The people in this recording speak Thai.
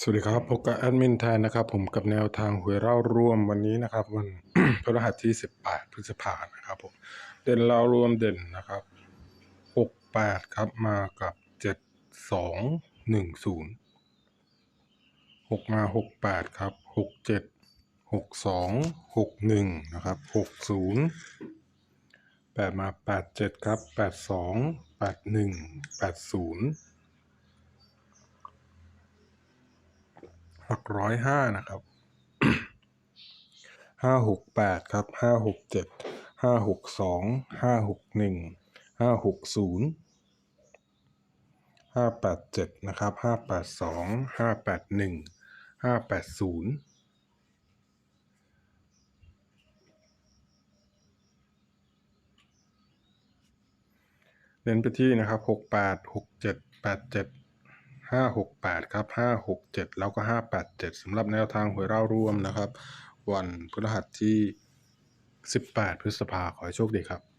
สวัสดีครับพบกับแอดมินแทนนะครับผมกับแนวทางหวยเล่าร่วมวันนี้นะครับ วันพฤหัสที่ 18 พฤษภาคมนะครับผมเด่นเล่าร่วมเด่นนะครับ 68 ครับมากับ 7210 6 มา 68 ครับ 67 62 61 นะครับ 60 8 มา 87 ครับ 82 81 80 หลักร้อยห้านะครับห้าหกแปดครับห้าหกเจ็ดห้าหกสองห้าหกหนึ่งห้าหกศูนย์ห้าแปดเจ็ดนะครับห้าแปดสองห้าแปดหนึ่งห้าแปดศูนย์เน้นไปที่นะครับหกแปดหกเจ็ดแปดเจ็ด ห้าหกแปดครับห้าหกเจ็ดแล้วก็ห้าแปดเจ็ดสำหรับแนวทางหวยเล่าร่วมนะครับ วันพฤหัสที่สิบแปดพฤษภาขอให้โชคดีครับ